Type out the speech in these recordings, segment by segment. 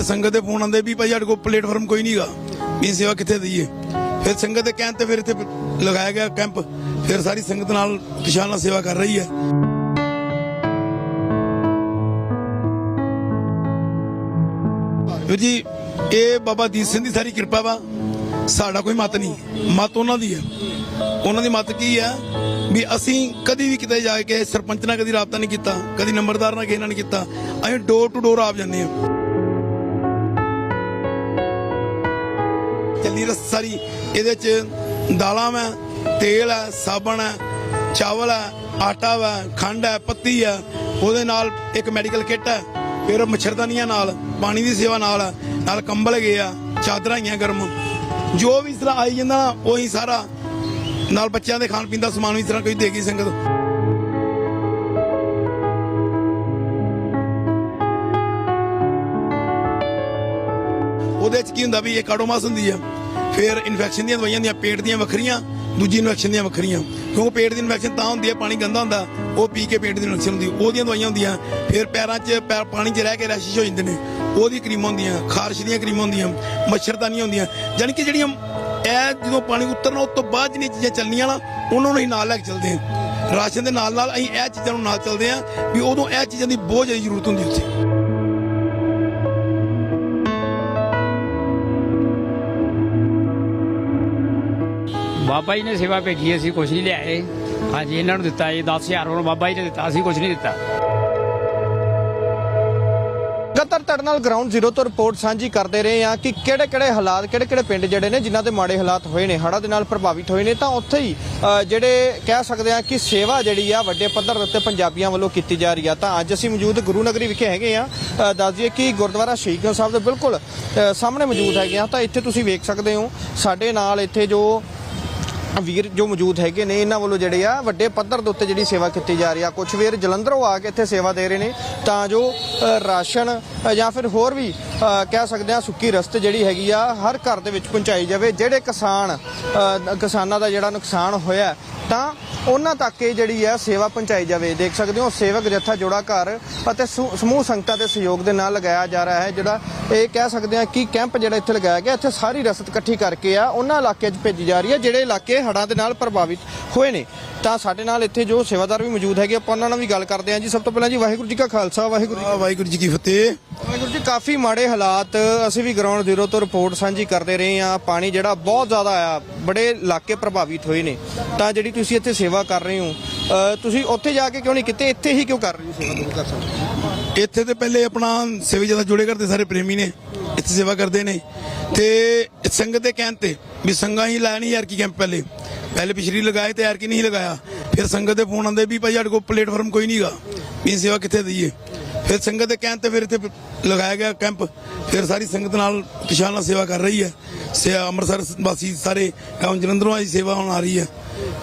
ਫਿਰ ਸੰਗਤ ਦੇ ਫੋਨ ਆਉਂਦੇ ਵੀ ਭਾਈ ਸਾਡੇ ਕੋਲ ਪਲੇਟਫਾਰਮ ਕੋਈ ਨਹੀਂਗਾ ਵੀ ਸੇਵਾ ਕਿੱਥੇ ਦਈਏ? ਫਿਰ ਸੰਗਤ ਦੇ ਕਹਿਣ ਤੇ ਫਿਰ ਇੱਥੇ ਲਗਾਇਆ ਗਿਆ ਕੈਂਪ। ਫਿਰ ਸਾਰੀ ਸੰਗਤ ਨਾਲ ਕਿਸਾਨ ਨਾਲ ਸੇਵਾ ਕਰ ਰਹੀ ਹੈ। ਵੀਰ ਜੀ, ਇਹ ਬਾਬਾ ਦੀਪ ਸਿੰਘ ਦੀ ਸਾਰੀ ਕਿਰਪਾ ਵਾ। ਸਾਡਾ ਕੋਈ ਮਤ ਨਹੀਂ। ਮਤ ਉਹਨਾਂ ਦੀ ਹੈ। ਉਹਨਾਂ ਦੀ ਮਤ ਕੀ ਹੈ? ਵੀ ਅਸੀਂ ਕਦੀ ਵੀ ਕਿਤੇ ਜਾ ਕੇ ਸਰਪੰਚ ਨਾਲ ਕਦੀ ਰਾਬਤਾ ਨਹੀਂ ਕੀਤਾ, ਕਦੀ ਨੰਬਰਦਾਰ ਨਾਲ ਕਿਸੇ ਨਾਲ ਨਹੀਂ ਕੀਤਾ। ਅਸੀਂ ਡੋਰ ਟੂ ਡੋਰ ਆਪ ਜਾਂਦੇ ਹਾਂ। ਚੱਲੀ ਰਸ ਸਾਰੀ ਇਹਦੇ ਚ ਦਾਲਾਂ ਵਾ ਤੇਲ ਹੈ ਸਾਬਣ ਹੈ ਚਾਵਲ ਹੈ ਆਟਾ ਵਾ ਖੰਡ ਹੈ ਪੱਤੀ ਹੈ ਉਹਦੇ ਨਾਲ ਇੱਕ ਮੈਡੀਕਲ ਕਿੱਟ ਹੈ ਫਿਰ ਮੱਛਰਦਾਨੀਆਂ ਨਾਲ ਪਾਣੀ ਦੀ ਸੇਵਾ ਨਾਲ ਹੈ, ਨਾਲ ਕੰਬਲ ਹੈਗੇ ਆ ਚਾਦਰਾਂ ਹੈਗੀਆਂ ਗਰਮ। ਜੋ ਵੀ ਇਸ ਤਰ੍ਹਾਂ ਆਈ ਜਾਂਦਾ ਨਾ, ਉਹੀ ਸਾਰਾ ਨਾਲ ਬੱਚਿਆਂ ਦੇ ਖਾਣ ਪੀਣ ਦਾ ਸਮਾਨ ਵੀ ਇਸ ਤਰ੍ਹਾਂ ਕੋਈ ਦੇਗੀ ਸੰਗਤ। ਉਹਦੇ ਚ ਕੀ ਹੁੰਦਾ ਵੀ ਇਹ ਕਾਡੋਮਾਸ ਹੁੰਦੀ ਆ। ਫਿਰ ਇਨਫੈਕਸ਼ਨ ਦੀਆਂ ਦਵਾਈਆਂ ਦੀਆਂ ਪੇਟ ਦੀਆਂ ਵੱਖਰੀਆਂ, ਦੂਜੀ ਇਨਫੈਕਸ਼ਨ ਦੀਆਂ ਵੱਖਰੀਆਂ। ਕਿਉਂਕਿ ਪੇਟ ਦੀ ਇਨਫੈਕਸ਼ਨ ਤਾਂ ਹੁੰਦੀ ਹੈ ਪਾਣੀ ਗੰਦਾ ਹੁੰਦਾ, ਉਹ ਪੀ ਕੇ ਪੇਟ ਦੀ ਇਨਫੈਕਸ਼ਨ ਹੁੰਦੀ ਉਹਦੀਆਂ ਦਵਾਈਆਂ ਹੁੰਦੀਆਂ, ਫਿਰ ਪੈਰਾਂ 'ਚ ਪੈਰ ਪਾਣੀ 'ਚ ਰਹਿ ਕੇ ਰੈਸ਼ਿਸ਼ ਹੋ ਜਾਂਦੇ ਨੇ। ਉਹਦੀ ਕਰੀਮਾਂ ਹੁੰਦੀਆਂ, ਖਾਰਸ਼ ਦੀਆਂ ਕਰੀਮਾਂ ਹੁੰਦੀਆਂ, ਮੱਛਰਦਾਨੀਆਂ ਹੁੰਦੀਆਂ। ਯਾਨੀ ਕਿ ਜਿਹੜੀਆਂ ਇਹ ਜਦੋਂ ਪਾਣੀ ਉਤਰਨਾ ਉਸ ਤੋਂ ਬਾਅਦ ਜਿਹੜੀਆਂ ਚੀਜ਼ਾਂ ਚੱਲਣੀਆਂ ਨਾ, ਉਹਨਾਂ ਨੂੰ ਹੀ ਨਾਲ ਲੈ ਕੇ ਚੱਲਦੇ ਹਾਂ। ਰਾਸ਼ਨ ਦੇ ਨਾਲ ਨਾਲ ਅਸੀਂ ਇਹ ਚੀਜ਼ਾਂ ਨੂੰ ਨਾਲ ਚੱਲਦੇ ਹਾਂ ਵੀ ਉਦੋਂ ਇਹ ਚੀਜ਼ਾਂ ਦੀ ਬਹੁਤ ਜ਼ਿਆਦਾ ਜ਼ਰੂਰਤ ਹੁੰਦੀ ਉੱਥੇ। ਬਾਬਾ ਜੀ ਨੇ ਸੇਵਾ ਭੇਜੀ ਅਸੀਂ ਕੁਝ ਨਹੀਂ ਲਿਆਏ। ਹਾਂਜੀ ਇਹਨਾਂ ਨੂੰ ਦਿੱਤਾ ਜੀ 10000 ਹੁਣ ਬਾਬਾ ਜੀ ਨੇ ਦਿੱਤਾ ਅਸੀਂ ਕੁਝ ਨਹੀਂ ਦਿੱਤਾ। ਲਗਾਤਾਰ ਤੁਹਾਡੇ ਨਾਲ ਗਰਾਊਂਡ ਜ਼ੀਰੋ ਤੋਂ ਰਿਪੋਰਟ ਸਾਂਝੀ ਕਰਦੇ ਰਹੇ ਆ ਕਿ ਕਿਹੜੇ ਕਿਹੜੇ ਹਾਲਾਤ ਕਿਹੜੇ ਕਿਹੜੇ ਪਿੰਡ ਜਿਹੜੇ ਨੇ ਜਿਨ੍ਹਾਂ ਦੇ ਮਾੜੇ ਹਾਲਾਤ ਹੋਏ ਨੇ ਹੜ੍ਹਾਂ ਦੇ ਨਾਲ ਪ੍ਰਭਾਵਿਤ ਹੋਏ ਨੇ ਤਾਂ ਉੱਥੇ ਹੀ ਜਿਹੜੇ ਕਹਿ ਸਕਦੇ ਆ ਕਿ ਸੇਵਾ ਜਿਹੜੀ ਆ ਵੱਡੇ ਪੱਧਰ ਦੇ ਉੱਤੇ ਪੰਜਾਬੀਆਂ ਵੱਲੋਂ ਕੀਤੀ ਜਾ ਰਹੀ ਆ। ਤਾਂ ਅੱਜ ਅਸੀਂ ਮੌਜੂਦ ਗੁਰੂ ਨਗਰੀ ਵਿਖੇ ਹੈਗੇ ਆ ਅ, ਦੱਸ ਦਈਏ ਕਿ ਗੁਰਦੁਆਰਾ ਸ਼ਹੀਦਗੰਜ ਸਾਹਿਬ ਦੇ ਬਿਲਕੁਲ ਸਾਹਮਣੇ ਮੌਜੂਦ ਹੈਗੇ ਆ ਤਾਂ ਇੱਥੇ ਤੁਸੀਂ ਵੇਖ ਸਕਦੇ ਹੋ ਸਾਡੇ ਨਾਲ ਇੱਥੇ ਜੋ ਵੀਰ, ਜੋ ਮੌਜੂਦ ਹੈਗੇ ਨੇ, ਇਹਨਾਂ ਵੱਲੋਂ ਜਿਹੜੇ ਆ ਵੱਡੇ ਪੱਧਰ ਦੇ ਉੱਤੇ ਜਿਹੜੀ ਸੇਵਾ ਕੀਤੀ ਜਾ ਰਹੀ ਆ। ਕੁਝ ਵੀਰ ਜਲੰਧਰੋਂ ਆ ਕੇ ਇੱਥੇ ਸੇਵਾ ਦੇ ਰਹੇ ਨੇ, ਤਾਂ ਜੋ ਰਾਸ਼ਨ ਜਾਂ ਫਿਰ ਹੋਰ ਵੀ ਕਹਿ ਸਕਦੇ ਆ ਸੁੱਕੀ ਰਸਤ ਜਿਹੜੀ ਹੈਗੀ ਆ, ਹਰ ਘਰ ਦੇ ਵਿੱਚ ਪਹੁੰਚਾਈ ਜਾਵੇ, ਜਿਹੜੇ ਕਿਸਾਨ ਕਿਸਾਨਾਂ ਦਾ ਜਿਹੜਾ ਨੁਕਸਾਨ ਹੋਇਆ ਤਾਂ ਉਹਨਾਂ ਤੱਕ ਇਹ ਜਿਹੜੀ ਆ ਸੇਵਾ ਪਹੁੰਚਾਈ ਜਾਵੇ। ਦੇਖ ਸਕਦੇ ਹੋ, ਸੇਵਕ ਜੱਥਾ ਜੋੜਾ ਘਰ ਅਤੇ ਸਮੂ- ਸਮੂਹ ਸੰਗਤਾਂ ਦੇ ਸਹਿਯੋਗ ਦੇ ਨਾਲ ਲਗਾਇਆ ਜਾ ਰਿਹਾ ਹੈ, ਜਿਹੜਾ ਇਹ ਕਹਿ ਸਕਦੇ ਹਾਂ ਕਿ ਕੈਂਪ ਜਿਹੜਾ ਇੱਥੇ ਲਗਾਇਆ ਗਿਆ, ਇੱਥੇ ਸਾਰੀ ਰਸਦ ਇਕੱਠੀ ਕਰਕੇ ਆ, ਉਹਨਾਂ ਇਲਾਕਿਆਂ 'ਚ ਭੇਜੀ ਜਾ ਰਹੀ ਹੈ, ਜਿਹੜੇ ਇਲਾਕੇ ਹੜ੍ਹਾਂ ਦੇ ਨਾਲ ਪ੍ਰਭਾਵਿਤ ਹੋਏ ਨੇ। ਤਾਂ ਸਾਡੇ ਨਾਲ ਇੱਥੇ ਜੋ ਸੇਵਾਦਾਰ ਵੀ ਮੌਜੂਦ ਹੈਗੇ, ਆਪਾਂ ਉਹਨਾਂ ਨਾਲ ਵੀ ਗੱਲ ਕਰਦੇ ਹਾਂ ਜੀ। ਸਭ ਤੋਂ ਪਹਿਲਾਂ ਜੀ, ਵਾਹਿਗੁਰੂ ਜੀ ਕਾ ਖਾਲਸਾ, ਵਾਹਿਗੁਰੂ ਵਾਹਿਗੁਰੂ ਜੀ ਕੀ ਫਤਿਹ। ਵਾਹਿਗੁਰੂ ਜੀ ਕਾਫੀ ਮਾੜੇ ਹਾਲਾਤ ਅਸੀਂ ਵੀ ਗਰਾਊਂਡ ਜ਼ੀਰੋ ਤੋਂ ਰਿਪੋਰਟ ਸਾਂਝੀ ਕਰਦੇ ਰਹੇ ਹਾਂ। ਪਾਣੀ ਜਿਹੜਾ ਬਹੁਤ ਜ਼ਿਆਦਾ ਆਇਆ ਬੜੇ ਇਲਾਕੇ ਪ੍ਰਭਾਵਿਤ ਹੋਏ ਨੇ। ਤਾਂ ਜਿਹੜੀ ਤੁਸੀਂ ਇੱਥੇ ਸੇਵਾ ਕਰ ਰਹੇ ਹੋ ਅ, ਤੁਸੀਂ ਉੱਥੇ ਜਾ ਕੇ ਕਿਉਂ ਨਹੀਂ ਕਿਤੇ? ਇੱਥੇ ਹੀ ਕਿਉਂ ਕਰ ਰਹੇ ਹੋ ਸੇਵਾ ਤੁਸੀਂ? ਕਰ ਸਕਦੇ ਇੱਥੇ ਤੇ ਪਹਿਲੇ ਆਪਣਾ ਸੇਵਾ ਜ਼ਿਆਦਾ ਜੁੜੇ ਕਰਦੇ ਸਾਰੇ ਪ੍ਰੇਮੀ ਨੇ। ਇੱਥੇ ਸੇਵਾ ਕਰਦੇ ਨੇ। ਤੇ ਸੰਗਤ ਦੇ ਕਹਿਣ ਤੇ ਵੀ ਸੰਗਾਂ ਹੀ ਲਾਇਆ ਨਹੀਂ ਯਾਰ ਕੀ ਕੈਂਪ ਪਹਿਲੇ ਪਹਿਲੇ ਪਿਛਲੀ ਲਗਾਏ ਤੇ ਯਾਰ ਕੀ ਨਹੀਂ ਲਗਾਇਆ। ਫਿਰ ਸੰਗਤ ਦੇ ਫੋਨ ਆਉਂਦੇ ਵੀ ਭਾਈ ਸਾਡੇ ਕੋਲ ਪਲੇਟਫਾਰਮ ਕੋਈ ਨਹੀਂਗਾ ਵੀ ਸੇਵਾ ਕਿੱਥੇ ਦਈਏ? ਫਿਰ ਸੰਗਤ ਦੇ ਕਹਿਣ ਤੇ ਫਿਰ ਇੱਥੇ ਲਗਾਇਆ ਗਿਆ ਕੈਂਪ, ਫਿਰ ਸਾਰੀ ਸੰਗਤ ਨਾਲ ਕਿਸਾਨ ਨਾਲ ਸੇਵਾ ਕਰ ਰਹੀ ਹੈ। ਸੇ ਅੰਮ੍ਰਿਤਸਰ ਵਾਸੀ ਸਾਰੇ ਗਾਉਂ ਜਲੰਧਰੋਂ ਆਈ ਸੇਵਾ ਹੁਣ ਆ ਰਹੀ ਹੈ।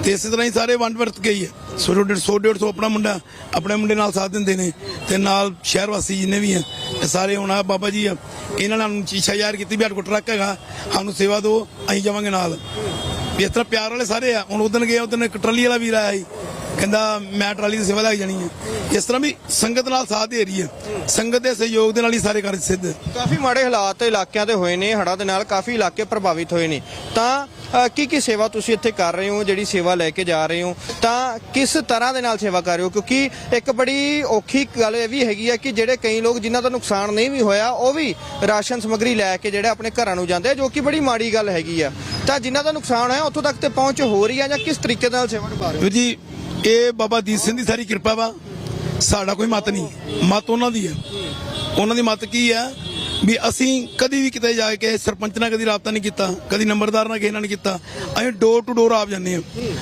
ਤੇ ਇਸੇ ਤਰ੍ਹਾਂ ਹੀ ਸਾਰੇ ਵੰਡ ਵਰਤ ਗਈ ਹੈ 100 100 150 ਆਪਣਾ ਮੁੰਡਾ, ਆਪਣੇ ਮੁੰਡੇ ਨਾਲ ਸਾਥ ਦਿੰਦੇ ਨੇ ਤੇ ਨਾਲ ਸ਼ਹਿਰ ਵਾਸੀ ਜਿੰਨੇ ਵੀ ਆ ਇਹ ਸਾਰੇ ਹੁਣ ਆ ਬਾਬਾ ਜੀ ਆ, ਇਹਨਾਂ ਨਾਲ ਚੀਛਾ ਯਾਰ ਕੀਤੀ ਵੀ ਸਾਡੇ ਕੋਲ ਟਰੱਕ ਹੈਗਾ, ਸਾਨੂੰ ਸੇਵਾ ਦਿਓ, ਅਸੀਂ ਜਾਵਾਂਗੇ ਨਾਲ। ਇਸ ਤਰ੍ਹਾਂ ਪਿਆਰ ਵਾਲੇ ਸਾਰੇ ਆ, ਹੁਣ ਉਦੋਂ ਗਏ, ਉਦੋਂ ਇੱਕ ਟਰਾਲੀ ਵਾਲਾ ਵੀਰ ਆਇਆ ਸੀ। ਕਹਿੰਦਾ ਮੈਂ ਟਰਾਲੀ ਦੀ ਸੇਵਾ ਲੱਗ ਜਾਣੀ ਹੈ। ਇਸ ਤਰ੍ਹਾਂ ਵੀ ਸੰਗਤ ਨਾਲ ਸਾਥ ਦੇ ਰਹੀ ਹੈ। ਸੰਗਤ ਦੇ ਸਹਿਯੋਗ ਦੇ ਨਾਲ ਹੀ ਸਾਰੇ ਕਾਰਜ ਸਿੱਧ। ਕਾਫੀ ਮਾੜੇ ਹਾਲਾਤ ਇਲਾਕਿਆਂ ਦੇ ਹੋਏ ਨੇ ਹੜ੍ਹਾਂ ਦੇ ਨਾਲ ਕਾਫੀ ਇਲਾਕੇ ਪ੍ਰਭਾਵਿਤ ਹੋਏ ਨੇ। ਤਾਂ ਕੀ ਕੀ ਸੇਵਾ ਤੁਸੀਂ ਇੱਥੇ ਕਰ ਰਹੇ ਹੋ ਜਿਹੜੀ ਸੇਵਾ ਲੈ ਕੇ ਜਾ ਰਹੇ ਹੋ? ਤਾਂ ਕਿਸ ਤਰ੍ਹਾਂ ਦੇ ਨਾਲ ਸੇਵਾ ਕਰ ਰਹੇ ਹੋ? ਕਿਉਂਕਿ ਇੱਕ ਬੜੀ ਔਖੀ ਗੱਲ ਇਹ ਵੀ ਹੈਗੀ ਹੈ ਕਿ ਜਿਹੜੇ ਕਈ ਲੋਕ ਜਿਨ੍ਹਾਂ ਦਾ ਨੁਕਸਾਨ ਨਹੀਂ ਵੀ ਹੋਇਆ ਉਹ ਵੀ ਰਾਸ਼ਨ ਸਮੱਗਰੀ ਲੈ ਕੇ ਜਿਹੜੇ ਆਪਣੇ ਘਰਾਂ ਨੂੰ ਜਾਂਦੇ ਆ ਜੋ ਕਿ ਬੜੀ ਮਾੜੀ ਗੱਲ ਹੈਗੀ ਆ। ਤਾਂ ਜਿਨ੍ਹਾਂ ਦਾ ਨੁਕਸਾਨ ਹੋਇਆ ਉੱਥੋਂ ਤੱਕ ਤੇ ਪਹੁੰਚ ਹੋ ਰਹੀ ਆ ਜਾਂ ਕਿਸ ਤਰੀਕੇ ਨਾਲ ਸੇਵਾ ਨਿਭਾ ਰਹੇ ਹੋ? ਜੀ ਇਹ ਬਾਬਾ ਦੀਪ ਸਿੰਘ ਦੀ ਸਾਰੀ ਕਿਰਪਾ ਵਾ। ਸਾਡਾ ਕੋਈ ਮਤ ਨਹੀਂ। ਮਤ ਉਹਨਾਂ ਦੀ ਹੈ। ਉਹਨਾਂ ਦੀ ਮਤ ਕੀ ਹੈ? ਵੀ ਅਸੀਂ ਕਦੀ ਵੀ ਕਿਤੇ ਜਾ ਕੇ ਸਰਪੰਚ ਨਾਲ ਕਦੀ ਰਾਬਤਾ ਨਹੀਂ ਕੀਤਾ ਕਦੀ ਨੰਬਰਦਾਰ ਨਾਲ ਕਿਸੇ ਨਾਲ ਨਹੀਂ ਕੀਤਾ। ਅਸੀਂ ਡੋਰ ਟੂ ਡੋਰ ਆਪ ਜਾਂਦੇ ਹਾਂ।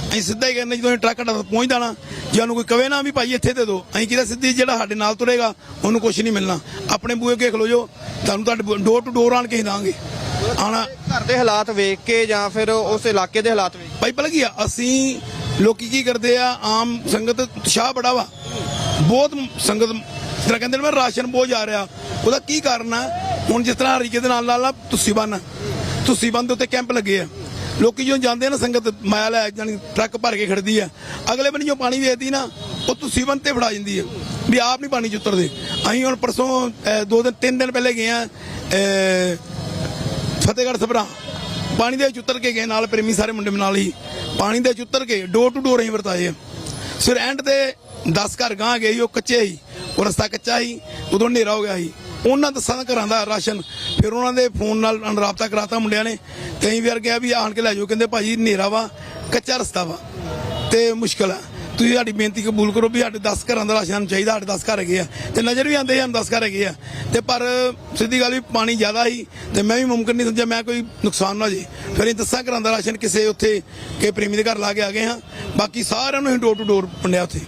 ਅਸੀਂ ਸਿੱਧਾ ਹੀ ਕਹਿੰਦੇ ਜਦੋਂ ਅਸੀਂ ਟਰੱਕ ਸਾਡਾ ਪਹੁੰਚ ਜਾਣਾ ਜੇ ਉਹਨੂੰ ਕੋਈ ਕਵੇ ਨਾ ਵੀ ਭਾਈ ਇੱਥੇ ਦੇ ਦਿਓ ਅਸੀਂ ਕਿਹਦਾ ਸਿੱਧੀ ਜਿਹੜਾ ਸਾਡੇ ਨਾਲ ਤੁਰੇਗਾ ਉਹਨੂੰ ਕੁਝ ਨਹੀਂ ਮਿਲਣਾ। ਆਪਣੇ ਬੂਹੇ ਅੱਗੇ ਖਲੋ ਤੁਹਾਨੂੰ ਤੁਹਾਡੇ ਡੋਰ ਟੂ ਡੋਰ ਆਣ ਕੇ ਹੀ ਦਾਂਗੇ। ਆਣਾ ਘਰ ਦੇ ਹਾਲਾਤ ਵੇਖ ਕੇ ਜਾਂ ਫਿਰ ਉਸ ਇਲਾਕੇ ਦੇ ਹਾਲਾਤ ਵੇਖ ਭਾਈ ਕੀ ਆ ਅਸੀਂ ਲੋਕੀ ਕੀ ਕਰਦੇ ਆ ਆਮ ਸੰਗਤ ਉਤਸ਼ਾਹ ਬੜਾ ਵਾ। ਬਹੁਤ ਸੰਗਤ ਜਿਸ ਕਹਿੰਦੇ ਨੇ ਮੈਂ ਰਾਸ਼ਨ ਬਹੁਤ ਜਾ ਰਿਹਾ ਉਹਦਾ ਕੀ ਕਾਰਨ ਆ? ਹੁਣ ਜਿਸ ਤਰ੍ਹਾਂ ਹਰੀਕੇ ਦੇ ਨਾਲ ਨਾਲ ਤੁਸੀਂ ਬੰਨ ਤੁਸੀਂ ਬੰਨ ਦੇ ਉੱਤੇ ਕੈਂਪ ਲੱਗੇ ਆ। ਲੋਕੀ ਜਦੋਂ ਜਾਂਦੇ ਆ ਨਾ ਸੰਗਤ ਮਾਇਆ ਲੈ ਜਾਣੀ ਟਰੱਕ ਭਰ ਕੇ ਖੜਦੀ ਆ ਅਗਲੇ ਬੰਨੇ ਜੋ ਪਾਣੀ ਵੇਚਦੀ ਨਾ ਉਹ ਤੁਸੀਂ ਬੰਨ ਤੇ ਫੜਾ ਜਾਂਦੀ ਆ ਵੀ ਆਪ ਨਹੀਂ ਪਾਣੀ ਚ ਉਤਰਦੇ। ਅਸੀਂ ਹੁਣ ਪਰਸੋਂ ਦੋ ਦਿਨ ਤਿੰਨ ਦਿਨ ਪਹਿਲੇ ਗਏ ਆ ਅਹ, ਫਤਿਹਗੜ੍ਹ ਸਭਰਾ। ਪਾਣੀ ਦੇ ਵਿੱਚ ਉਤਰ ਕੇ ਗਏ ਨਾਲ ਪ੍ਰੇਮੀ ਸਾਰੇ ਮੁੰਡੇ ਨਾਲ ਹੀ ਪਾਣੀ ਦੇ ਵਿੱਚ ਉਤਰ ਕੇ ਡੋਰ ਟੂ ਡੋਰ ਹੀ ਵਰਤਾਏ। ਆ ਸਿਰ ਐਂਡ ਤੇ 10 ਘਰ ਗਾਂ ਗਏ ਸੀ, ਉਹ ਕੱਚੇ ਸੀ ਉਹ ਰਸਤਾ ਕੱਚਾ ਸੀ ਉਦੋਂ ਹਨੇਰਾ ਹੋ ਗਿਆ ਸੀ। ਉਹਨਾਂ ਦਸਾਂ ਘਰਾਂ ਦਾ ਰਾਸ਼ਨ ਫਿਰ ਉਹਨਾਂ ਦੇ ਫੋਨ ਨਾਲ ਰਾਬਤਾ ਕਰਾਤਾ ਮੁੰਡਿਆਂ ਨੇ ਕਈ ਵਾਰ ਗਿਆ ਵੀ ਆਣ ਕੇ ਲੈ ਜਾਓ ਕਹਿੰਦੇ ਭਾਜੀ ਹਨੇਰਾ ਵਾ ਕੱਚਾ ਰਸਤਾ ਵਾ ਤੇ ਮੁਸ਼ਕਲ ਆ। ਤੁਸੀਂ ਸਾਡੀ ਬੇਨਤੀ ਕਬੂਲ ਕਰੋ ਵੀ ਸਾਡੇ 10 ਘਰਾਂ ਦਾ ਰਾਸ਼ਨ ਸਾਨੂੰ ਚਾਹੀਦਾ, ਸਾਡੇ 10 ਘਰ ਹੈਗੇ ਆ। ਤੇ ਨਜ਼ਰ ਵੀ ਆਉਂਦੇ ਹਨ 10 ਘਰ ਹੈਗੇ ਆ। ਤੇ ਪਰ ਸਿੱਧੀ ਗੱਲ ਵੀ ਪਾਣੀ ਜ਼ਿਆਦਾ ਸੀ ਤੇ ਮੈਂ ਵੀ ਮੁਮਕਿਨ ਨਹੀਂ ਸਮਝਿਆ, ਮੈਂ ਕੋਈ ਨੁਕਸਾਨ ਨਾ ਹੋ ਜੇ। ਫਿਰ ਇਹ 10 ਘਰਾਂ ਦਾ ਰਾਸ਼ਨ ਕਿਸੇ ਉੱਥੇ ਕਿ ਪ੍ਰੇਮੀ ਦੇ ਘਰ ਲਾ ਕੇ ਆ ਗਏ ਹਾਂ। ਬਾਕੀ ਸਾਰਿਆਂ ਨੂੰ ਹੀ ਡੋਰ ਟੂ ਡੋਰ ਵੰਡਿਆ ਉੱਥੇ।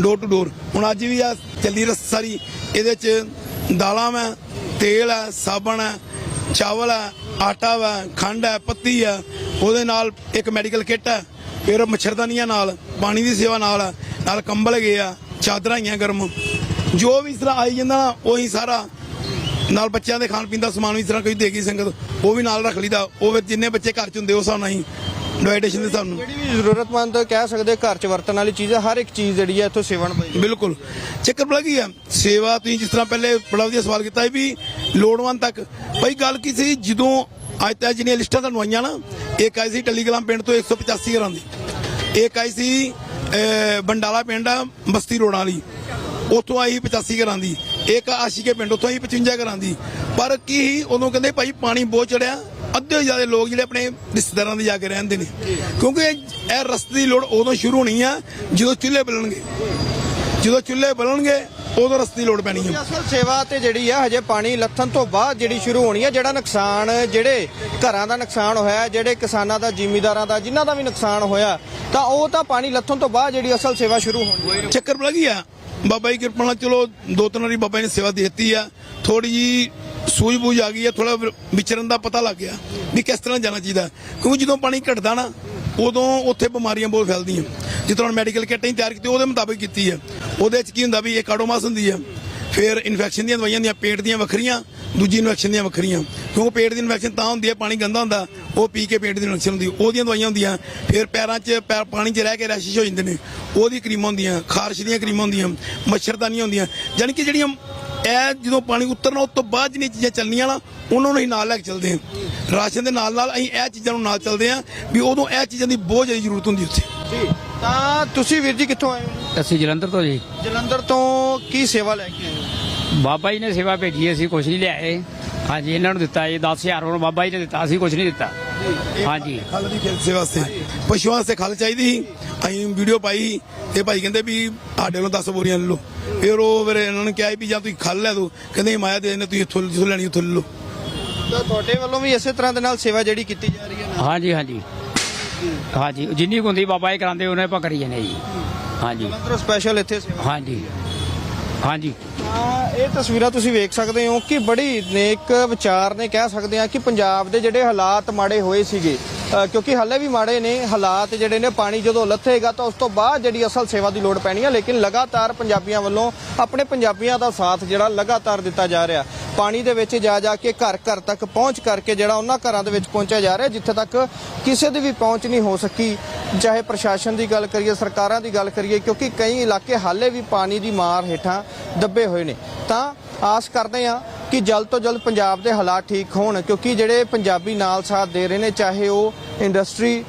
ਡੋਰ ਟੂ ਡੋਰ ਹੁਣ ਅੱਜ ਵੀ ਆ ਚੱਲੀ ਰਸ ਸਾਰੀ। ਇਹਦੇ ਚ ਦਾਲਾਂ ਵਾ, ਤੇਲ ਹੈ, ਸਾਬਣ ਹੈ, ਚਾਵਲ ਹੈ, ਆਟਾ ਵਾ, ਖੰਡ ਹੈ, ਪੱਤੀ ਹੈ। ਉਹਦੇ ਨਾਲ ਇੱਕ ਮੈਡੀਕਲ ਕਿੱਟ ਹੈ। ਫਿਰ ਮੱਛਰਦਾਨੀਆਂ ਨਾਲ ਪਾਣੀ ਦੀ ਸੇਵਾ ਨਾਲ ਹੈ, ਨਾਲ ਕੰਬਲ ਹੈਗੇ ਆ ਚਾਦਰਾਂ ਹੈਗੀਆਂ ਗਰਮ। ਜੋ ਵੀ ਇਸ ਤਰ੍ਹਾਂ ਆਈ ਜਾਂਦਾ ਉਹੀ ਸਾਰਾ ਨਾਲ ਬੱਚਿਆਂ ਦੇ ਖਾਣ ਪੀਣ ਦਾ ਸਮਾਨ ਵੀ ਇਸ ਤਰ੍ਹਾਂ ਕੋਈ ਦੇਗੀ ਸੰਗਤ ਉਹ ਵੀ ਨਾਲ ਰੱਖ ਲਈਦਾ। ਉਹ ਫਿਰ ਜਿੰਨੇ ਬੱਚੇ ਘਰ ਚ ਹੁੰਦੇ ਉਸ ਹਿਸਾਬ ਨਾਲ ਹੀ ਡਾਈਟੇਸ਼ਨ ਦੇ ਨਾਲ। ਜਿਹੜੀ ਵੀ ਜ਼ਰੂਰਤਮੰਦ ਕਹਿ ਸਕਦੇ ਘਰ 'ਚ ਵਰਤਣ ਵਾਲੀ ਚੀਜ਼ ਹੈ ਹਰ ਇੱਕ ਚੀਜ਼ ਜਿਹੜੀ ਹੈ ਇੱਥੋਂ ਸੇਵਨ ਪਈ। ਬਿਲਕੁਲ। ਚੱਕਰ ਪਤਾ ਕੀ ਆ ਸੇਵਾ ਤੁਸੀਂ ਜਿਸ ਤਰ੍ਹਾਂ ਪਹਿਲੇ ਬੜਾ ਵਧੀਆ ਸਵਾਲ ਕੀਤਾ ਸੀ ਵੀ ਲੋੜਵੰਦ ਤੱਕ। ਭਾਈ ਗੱਲ ਕੀ ਸੀ ਜਦੋਂ ਅੱਜ ਤੱਕ ਜਿਹੜੀਆਂ ਲਿਸਟਾਂ ਤੁਹਾਨੂੰ ਆਈਆਂ ਨਾ ਇੱਕ ਆਈ ਸੀ ਟੱਲੀਕਲਾਂ ਪਿੰਡ ਤੋਂ 185 ਘਰਾਂ ਦੀ। ਇੱਕ ਆਈ ਸੀ ਬੰਡਾਲਾ ਪਿੰਡ ਆ ਬਸਤੀ ਰੋਡਾਂ ਵਾਲੀ। ਉੱਥੋਂ ਆਈ 85 ਘਰਾਂ ਦੀ। ਇੱਕ ਆਸ਼ੀਕੇ ਪਿੰਡ ਉੱਥੋਂ ਆਈ 55 ਘਰਾਂ ਦੀ। ਪਰ ਕੀ ਸੀ, ਉਦੋਂ ਕਹਿੰਦੇ ਭਾਈ ਪਾਣੀ ਬਹੁਤ ਚੜਿਆ। ਅੱਧੇ ਜ਼ਿਆਦਾ ਲੋਕ ਜਿਹੜੇ ਆਪਣੇ ਰਿਸ਼ਤੇਦਾਰਾਂ ਦੇ ਜਾ ਕੇ ਰਹਿੰਦੇ ਨੇ। ਕਿਉਂਕਿ ਇਹ ਰਸਤੇ ਦੀ ਲੋੜ ਉਦੋਂ ਸ਼ੁਰੂ ਹੋਣੀ ਆ ਜਦੋਂ ਚੁੱਲ੍ਹੇ ਬਲਣਗੇ। ਜਦੋਂ ਚੁੱਲ੍ਹੇ ਬਲਣਗੇ ਉਦੋਂ ਰਸਤੇ ਦੀ ਲੋੜ ਪੈਣੀ ਹੈ ਅਸਲ ਸੇਵਾ ਤੇ ਜਿਹੜੀ ਆ ਹਜੇ ਪਾਣੀ ਲੱਥਣ ਤੋਂ ਬਾਅਦ ਜਿਹੜੀ ਸ਼ੁਰੂ ਹੋਣੀ ਹੈ ਜਿਹੜਾ ਨੁਕਸਾਨ ਜਿਹੜੇ ਘਰਾਂ ਦਾ ਨੁਕਸਾਨ ਹੋਇਆ ਜਿਹੜੇ ਕਿਸਾਨਾਂ ਦਾ ਜ਼ਿਮੀਂਦਾਰਾਂ ਦਾ ਜਿਨ੍ਹਾਂ ਦਾ ਵੀ ਨੁਕਸਾਨ ਹੋਇਆ ਤਾਂ ਉਹ ਤਾਂ ਪਾਣੀ ਲੱਥਣ ਤੋਂ ਬਾਅਦ ਜਿਹੜੀ ਅਸਲ ਸੇਵਾ ਸ਼ੁਰੂ ਹੋਣੀ ਹੈ ਚੱਕਰ ਕੀ ਆ? ਬਾਬਾ ਜੀ ਕਿਰਪਾ ਨਾਲ ਚਲੋ ਦੋ ਤਿੰਨ ਵਾਰੀ ਬਾਬਾ ਜੀ ਨੇ ਸੇਵਾ ਦੇ ਦਿੱਤੀ ਆ। ਥੋੜੀ ਜੀ ਸੂਝ-ਬੂਝ ਆ ਗਈ ਆ ਥੋੜਾ ਵਿਚਰਨ ਦਾ ਪਤਾ ਲੱਗ ਗਿਆ ਵੀ ਕਿਸ ਤਰ੍ਹਾਂ ਜਾਣਾ ਚਾਹੀਦਾ। ਕਿਉਂਕਿ ਜਦੋਂ ਪਾਣੀ ਘਟਦਾ ਨਾ ਉਦੋਂ ਉੱਥੇ ਬਿਮਾਰੀਆਂ ਬਹੁਤ ਫੈਲਦੀਆਂ। ਜਿਸ ਤਰ੍ਹਾਂ ਮੈਡੀਕਲ ਕਿੱਟ ਹੀ ਤਿਆਰ ਕੀਤੀ ਉਹਦੇ ਮੁਤਾਬਿਕ ਕੀਤੀ ਆ। ਉਹਦੇ ਚ ਕੀ ਹੁੰਦਾ ਵੀ ਇੱਕ ਆਡੋਮਾਸ ਹੁੰਦੀ ਆ, ਫਿਰ ਇਨਫੈਕਸ਼ਨ ਦੀਆਂ ਦਵਾਈਆਂ ਦੀਆਂ ਪੇਟ ਦੀਆਂ ਵੱਖਰੀਆਂ, ਦੂਜੀ ਇਨਫੈਕਸ਼ਨ ਦੀਆਂ ਵੱਖਰੀਆਂ। ਕਿਉਂਕਿ ਪੇਟ ਦੀ ਇਨਫੈਕਸ਼ਨ ਤਾਂ ਹੁੰਦੀ ਹੈ ਪਾਣੀ ਗੰਦਾ ਹੁੰਦਾ, ਉਹ ਪੀ ਕੇ ਪੇਟ ਦੀ ਇਨਫੈਕਸ਼ਨ ਹੁੰਦੀ, ਉਹਦੀਆਂ ਦਵਾਈਆਂ ਹੁੰਦੀਆਂ। ਫਿਰ ਪੈਰਾਂ 'ਚ ਪਾਣੀ 'ਚ ਰਹਿ ਕੇ ਰੈਸ਼ਿਸ਼ ਹੋ ਜਾਂਦੇ ਨੇ, ਉਹਦੀ ਕਰੀਮਾਂ ਹੁੰਦੀਆਂ, ਖਾਰਸ਼ ਦੀਆਂ ਕਰੀਮਾਂ ਹੁੰਦੀਆਂ, ਮੱਛਰਦਾਨੀਆਂ ਹੁੰਦੀਆਂ ਯਾਨੀ ਕਿ ਜਿਹੜੀਆਂ ਇਹ ਜਦੋਂ ਪਾਣੀ ਉਤਰਨਾ ਉਸ ਤੋਂ ਬਾਅਦ ਜਿਹੜੀਆਂ ਚੀਜ਼ਾਂ ਚੱਲਣੀਆਂ ਨਾ ਉਹਨਾਂ ਨੂੰ ਹੀ ਨਾਲ ਲੈ ਕੇ ਚੱਲਦੇ ਹਾਂ। ਰਾਸ਼ਨ ਦੇ ਨਾਲ ਨਾਲ ਅਸੀਂ ਇਹ ਚੀਜ਼ਾਂ ਨੂੰ ਨਾਲ ਚੱਲਦੇ ਹਾਂ ਵੀ ਉਦੋਂ ਇਹ ਚੀਜ਼ਾਂ ਦੀ ਬਹੁਤ ਜ਼ਿਆਦਾ ਜ਼ਰੂਰਤ ਹੁੰਦੀ ਉੱਥੇ। ਜੀ ਤਾਂ ਤੁਸੀਂ ਵੀਰ ਜੀ ਕਿੱਥੋਂ ਆਏ ਹੋ? ਅਸੀਂ ਜਲੰਧਰ ਤੋਂ ਜੀ। ਜਲੰਧਰ ਤੋਂ ਕੀ ਸੇਵਾ ਲੈ ਕੇ ਆਏ ਹੋ? ਬਾਬਾ ਜੀ ਨੇ ਸੇਵਾ ਭੇਜੀ ਅਸੀਂ ਕੁਝ ਨਹੀਂ ਲਿਆਏ। ਹਾਂਜੀ ਇਹਨਾਂ ਨੂੰ ਦਿੱਤਾ ਜੀ 10000 ਹੁਣ ਬਾਬਾ ਜੀ ਨੇ ਦਿੱਤਾ ਅਸੀਂ ਕੁਝ ਨਹੀਂ ਦਿੱਤਾ। ਹਾਂਜੀ। ਖਲ ਦੀ ਖੇਤ ਸੇਵਾ ਵਾਸਤੇ। ਪਸ਼ੂਆਂ ਵਾਸਤੇ ਖਲ ਚਾਹੀਦੀ ਸੀ। ਅਸੀਂ ਵੀਡੀਓ ਪਾਈ ਤੇ ਭਾਈ ਕਹਿੰਦੇ ਵੀ ਸਾਡੇ ਵੱਲੋਂ 10 ਬੋਰੀਆਂ ਲੈ ਲਓ। ਫਿਰ ਉਹ ਫਿਰ ਇਹਨਾਂ ਨੇ ਕਿਹਾ ਵੀ ਜਾਂ ਤੁਸੀਂ ਖਲ ਲੈ ਦਿਓ। ਕਹਿੰਦੇ ਮਾਇਆ ਦੇ ਦਿੰਦੇ ਤੁਸੀਂ ਇੱਥੋਂ ਜਿੱਥੋਂ ਲੈਣੀ ਉੱਥੋਂ ਲੈ ਲਓ। ਤਾਂ ਤੁਹਾਡੇ ਵੱਲੋਂ ਵੀ ਇਸੇ ਤਰ੍ਹਾਂ ਦੇ ਨਾਲ ਸੇਵਾ ਜਿਹੜੀ ਕੀਤੀ ਜਾ ਰਹੀ ਹੈ ਨਾ? ਹਾਂਜੀ ਹਾਂਜੀ। ਹਾਂਜੀ ਜਿੰਨੀ ਕੁ ਹੁੰਦੀ ਬਾਬਾ ਜੀ ਕਰਾਉਂਦੇ ਉਹਨੇ ਆਪਾਂ ਕਰੀ ਜਾਂਦੇ ਜੀ। ਹਾਂਜੀ। ਸਪੈਸ਼ਲ ਇੱਥੇ ਸੇਵਾ ਹਾਂਜੀ। ਹਾਂਜੀ। ਇਹ ਤਸਵੀਰਾਂ ਤੁਸੀਂ ਵੇਖ ਸਕਦੇ ਹੋ ਕਿ ਬੜੀ ਨੇਕ ਵਿਚਾਰ ਨੇ ਕਹਿ ਸਕਦੇ ਆ ਕਿ ਪੰਜਾਬ ਦੇ ਜਿਹੜੇ ਹਾਲਾਤ ਮਾੜੇ ਹੋਏ ਸੀਗੇ। ਕਿਉਂਕਿ ਹਾਲੇ ਵੀ ਮਾੜੇ ਨੇ ਹਾਲਾਤ ਜਿਹੜੇ ਨੇ, ਪਾਣੀ ਜਦੋਂ ਲੱਥੇਗਾ ਤਾਂ ਉਸ ਤੋਂ ਬਾਅਦ ਜਿਹੜੀ ਅਸਲ ਸੇਵਾ ਦੀ ਲੋੜ ਪੈਣੀ ਹੈ ਲੇਕਿਨ ਲਗਾਤਾਰ ਪੰਜਾਬੀਆਂ ਵੱਲੋਂ, ਆਪਣੇ ਪੰਜਾਬੀਆਂ ਦਾ ਸਾਥ ਜਿਹੜਾ ਲਗਾਤਾਰ ਦਿੱਤਾ ਜਾ ਰਿਹਾ। ਪਾਣੀ ਦੇ ਵਿੱਚ ਜਾ ਜਾ ਕੇ ਘਰ ਘਰ ਤੱਕ ਪਹੁੰਚ ਕਰਕੇ ਜਿਹੜਾ ਉਹਨਾਂ ਘਰਾਂ ਦੇ ਵਿੱਚ ਪਹੁੰਚਿਆ ਜਾ ਰਿਹਾ, ਜਿੱਥੇ ਤੱਕ ਕਿਸੇ ਦੀ ਵੀ ਪਹੁੰਚ ਨਹੀਂ ਹੋ ਸਕੀ। ਚਾਹੇ ਪ੍ਰਸ਼ਾਸਨ ਦੀ ਗੱਲ ਕਰੀਏ, ਸਰਕਾਰਾਂ ਦੀ ਗੱਲ ਕਰੀਏ, ਕਿਉਂਕਿ ਕਈ ਇਲਾਕੇ ਹਾਲੇ ਵੀ ਪਾਣੀ ਦੀ ਮਾਰ ਹੇਠਾਂ ਦੱਬੇ ਹੋਏ ਨੇ। ਤਾਂ ਆਸ ਕਰਦੇ ਹਾਂ ਕਿ ਜਲਦ ਤੋਂ ਜਲਦ ਪੰਜਾਬ ਦੇ ਹਾਲਾਤ ਠੀਕ ਹੋਣ ਕਿਉਂਕਿ ਜਿਹੜੇ ਪੰਜਾਬੀ ਨਾਲ ਸਾਥ ਦੇ ਰਹੇ ਨੇ ਚਾਹੇ ਉਹ ਇੰਡਸਟਰੀ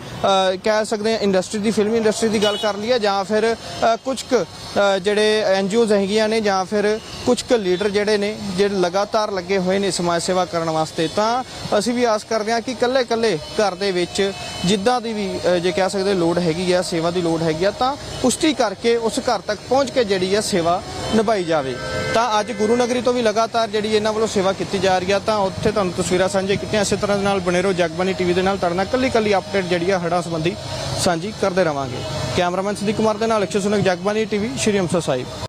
ਕਹਿ ਸਕਦੇ ਹਾਂ ਇੰਡਸਟਰੀ ਦੀ ਫਿਲਮੀ ਇੰਡਸਟਰੀ ਦੀ ਗੱਲ ਕਰ ਲਈਏ ਜਾਂ ਫਿਰ ਅ, ਕੁਝ ਕੁ ਅ, ਜਿਹੜੇ ਐਨਜੀਓਜ਼ ਹੈਗੀਆਂ ਨੇ ਜਾਂ ਫਿਰ ਕੁਝ ਕੁ ਲੀਡਰ ਜਿਹੜੇ ਨੇ ਜਿਹੜੇ ਲਗਾਤਾਰ ਲੱਗੇ ਹੋਏ ਨੇ ਸਮਾਜ ਸੇਵਾ ਕਰਨ ਵਾਸਤੇ ਤਾਂ ਅਸੀਂ ਵੀ ਆਸ ਕਰਦੇ ਹਾਂ ਕਿ ਕੱਲੇ ਕੱਲੇ ਘਰ ਦੇ ਵਿੱਚ ਜਿੱਦਾਂ ਦੀ ਵੀ ਜੇ ਕਹਿ ਸਕਦੇ ਲੋੜ ਹੈਗੀ ਆ ਸੇਵਾ ਦੀ ਲੋੜ ਹੈਗੀ ਆ ਤਾਂ ਪੁਸ਼ਟੀ ਕਰਕੇ ਉਸ ਘਰ ਤੱਕ ਪਹੁੰਚ ਕੇ ਜਿਹੜੀ ਆ ਸੇਵਾ ਨਿਭਾਈ ਜਾਵੇ। ਤਾਂ ਅੱਜ ਗੁਰੂ ਨਗਰੀ ਤੋਂ ਵੀ ਲਗਾਤਾਰ ਜਿਹੜੀ ਇਹਨਾਂ ਵੱਲੋਂ ਸੇਵਾ ਕੀਤੀ ਜਾ ਰਹੀ ਆ, ਤਾਂ ਉੱਥੇ ਤੁਹਾਨੂੰ ਤਸਵੀਰਾਂ ਸਾਂਝੇ ਕੀਤੀਆਂ। ਇਸੇ ਤਰ੍ਹਾਂ ਦੇ ਨਾਲ ਬਣੇ ਰਹੋ ਜਗਬਾਨੀ ਟੀਵੀ ਦੇ ਨਾਲ ਤੁਹਾਡੇ ਨਾਲ ਕੱਲੀ ਕੱਲੀ ਅਪਡੇਟ ਜਿਹੜੀ ਆ ਹੜ੍ਹਾਂ ਸੰਬੰਧੀ ਸਾਂਝੀ ਕਰਦੇ ਰਵਾਂਗੇ। ਕੈਮਰਾਮੈਨ ਸੰਦੀਪ ਕੁਮਾਰ ਦੇ ਨਾਲ ਅਕਸ਼ੇ ਸੁਨਕ ਜਗਬਾਨੀ ਟੀਵੀ ਸ਼੍ਰੀ ਅੰਮ੍ਰਿਤਸਰ ਸਾਹਿਬ।